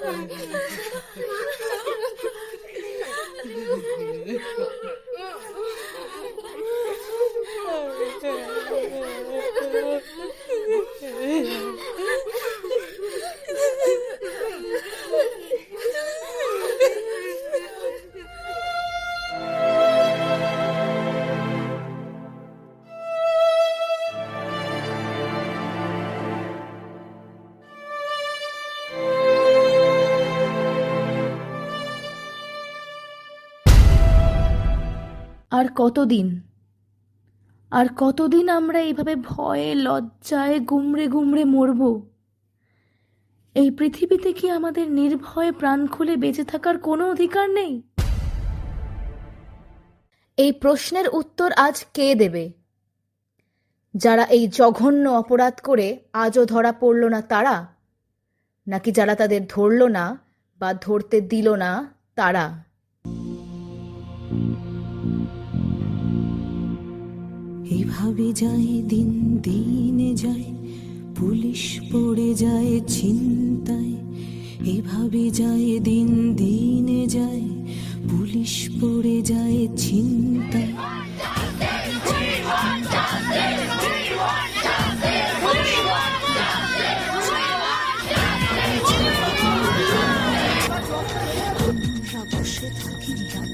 对你说 আর কতদিন? আর কতদিন আমরা এইভাবে ভয়ে, লজ্জায় গুমড়ে গুমড়ে মরব? এই পৃথিবীতে কি আমাদের নির্ভয়ে প্রাণ খুলে বেঁচে থাকার কোনো অধিকার নেই? এই প্রশ্নের উত্তর আজ কে দেবে? যারা এই জঘন্য অপরাধ করে আজও ধরা পড়ল না তারা? নাকি যারা তাদের ধরল না বা ধরতে দিল না তারা? এভাবে যায়, দিন দিনে যায়, পুলিশ পড়ে যায় ছিনতায় এভাবে যায়, দিন দিনে যায়, পুলিশ পড়ে যায়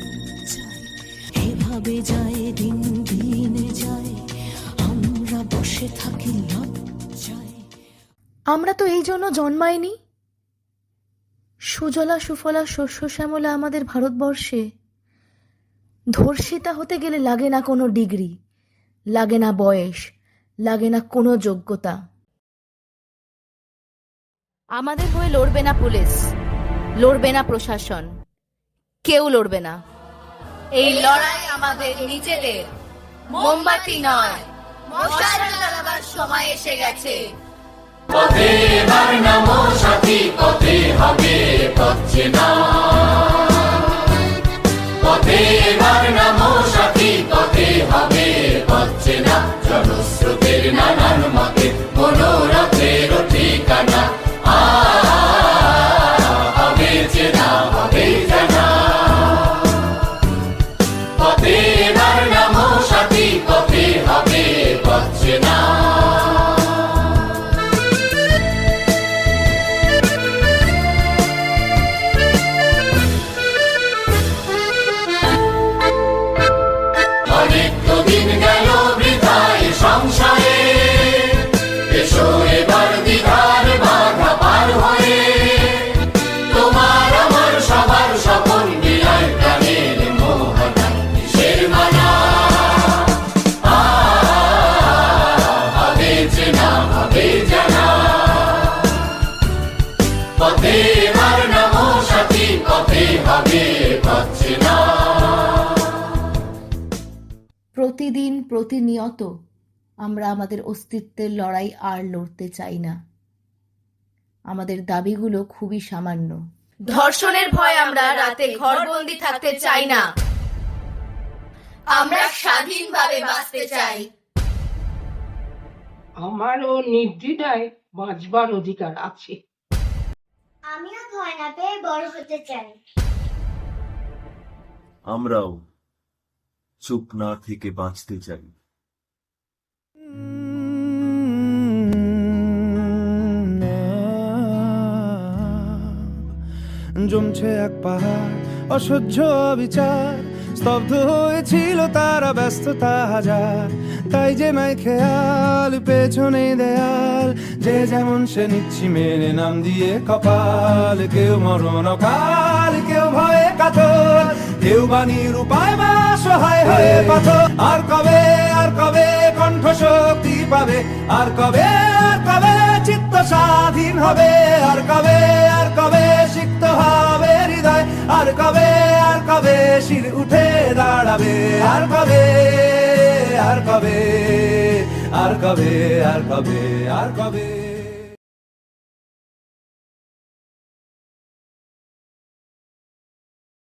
লজ্জায় এভাবে যায়, দিনে বসে থাকি আমরা তো এই জন্য জন্মাইনি। সুজলা সুফলা শস্য শ্যামলা আমাদের ভারতবর্ষে। ধর্ষিতা হতে গেলে লাগে না কোনো ডিগ্রি লাগে না বয়স লাগে না কোনো যোগ্যতা। আমাদের হয়ে লড়বে না পুলিশ লড়বে না প্রশাসন কেউ লড়বে না। এই লড়াই আমাদের নিজেদের মোমবাতি নয় মশাল সময় এসে গেছে। পথে এবার নামো সাথী, পথে হবে পথছে না পথে এবার নামো সাথী, পথে হবে পথছে না জনস্রোতের নানান প্রতিদিন প্রতিনিয়ত আমরা আমাদের অস্তিত্বের লড়াই আর লড়তে চাই না। আমাদের দাবিগুলো খুবই সামান্য। ধর্ষণের ভয় আমরা রাতে ঘরবন্দি থাকতে চাই না। আমরা স্বাধীনভাবে বাঁচতে চাই। আমারও নির্দ্বিধায় বাঁচবার অধিকার আছে। আমিও ভয় না পেয়ে বড় হতে চাই। আমরাও চুপ না থেকে বাঁচতে চাই। জমছে এক পাহাড়, অসহ্য বিচার স্তব্ধ হয়েছিল তারা, ব্যস্ততা হাজার। তাই যে নাই খেয়াল, পেছনে দেয়াল। যে যেমন সে নিচ্ছি মেনে নাম দিয়ে কপাল। কেউ মরণ কাল কেউ ভয়ে কাতর বাণীর উপায় বা সহায় হয়ে পাথর। আর কবে আর কবে কণ্ঠ শক্তি পাবে? আর কবে আর কবে চিত্ত স্বাধীন হবে? আর কবে আর কবে সিক্ত হবে হৃদয়? আর কবে আর কবে শির উঠে দাঁড়াবে? আর কবে আর কবে আর কবে আর কবে আর কবে?